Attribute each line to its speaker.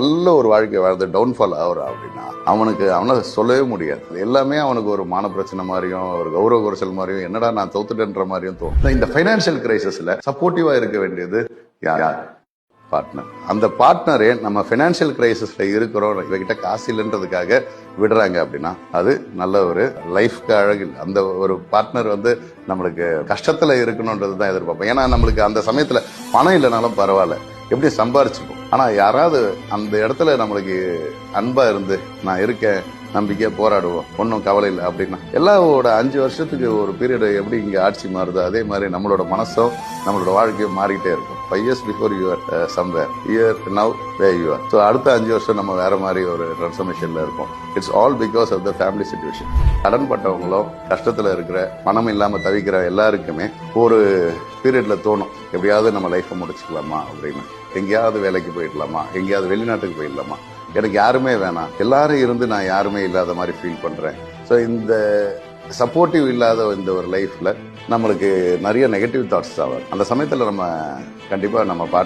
Speaker 1: நல்ல ஒரு வாழ்க்கை வாழ்ந்து டவுன்ஃபால் ஆகுறான் அப்படின்னா அவனுக்கு அவனை சொல்லவே முடியாது. எல்லாமே அவனுக்கு ஒரு மான பிரச்சனை மாதிரியும் ஒரு கௌரவ குறைச்சல் மாதிரியும் என்னடா நான் தோத்துட்டேன்ற மாதிரியும் தோணும். இந்த ஃபைனான்சியல் கிரைசிஸில் சப்போர்ட்டிவாக இருக்க வேண்டியது யார்? பார்ட்னர் அந்த பார்ட்னரே நம்ம ஃபைனான்சியல் கிரைசிஸில் இருக்கிறோம் இவகிட்ட காசு இல்லைன்றதுக்காக விடுறாங்க அப்படின்னா அது நல்ல ஒரு லைஃப்க்கு அழகு அந்த ஒரு பார்ட்னர் வந்து நம்மளுக்கு கஷ்டத்தில் இருக்கணுன்றது தான் எதிர்பார்ப்போம். ஏன்னா நம்மளுக்கு அந்த சமயத்தில் பணம் இல்லைனாலும் பரவாயில்ல. எப்படி சம்பாரிச்சுப்போம்? ஆனா யாராவது அந்த இடத்துல நம்மளுக்கு அன்பா இருந்து நான் இருக்கேன் நம்பிக்கையா போராடுவோம் ஒன்றும் கவலை இல்லை அப்படின்னா எல்லாரோட அஞ்சு வருஷத்துக்கு ஒரு பீரியட் எப்படி இங்க ஆட்சி மாறுதோ அதே மாதிரி நம்மளோட மனசும் நம்மளோட வாழ்க்கையும் மாறிக்கிட்டே இருக்கும். Five years before you're somewhere year now way you're so அடுத்த அஞ்சு வருஷம் நம்ம வேற மாதிரி ஒரு ட்ரான்ஸ்ஃபர்மேஷன்ல இருப்போம். It's all because of the family situation கடன் பட்டவங்களும் கஷ்டத்தில் இருக்கிற பணம் இல்லாமல் தவிக்கிற எல்லாருக்குமே ஒரு பீரியட்ல தோணும். எப்படியாவது நம்ம லைஃப்பை முடிச்சுக்கலாமா அப்படின்னு. எங்கேயாவது வேலைக்கு போயிடலாமா? எங்கேயாவது வெளிநாட்டுக்கு போயிடலாமா? எனக்கு யாருமே வேணாம். எல்லாரும் இருந்து நான் யாருமே இல்லாத மாதிரி ஃபீல் பண்றேன். ஸோ இந்த சப்போர்ட்டிவ் இல்லாத இந்த ஒரு லைஃப்ல நம்மளுக்கு நிறைய நெகட்டிவ் தாட்ஸ் ஆகும் அந்த சமயத்துல நம்ம கண்டிப்பா நம்ம பார்ட்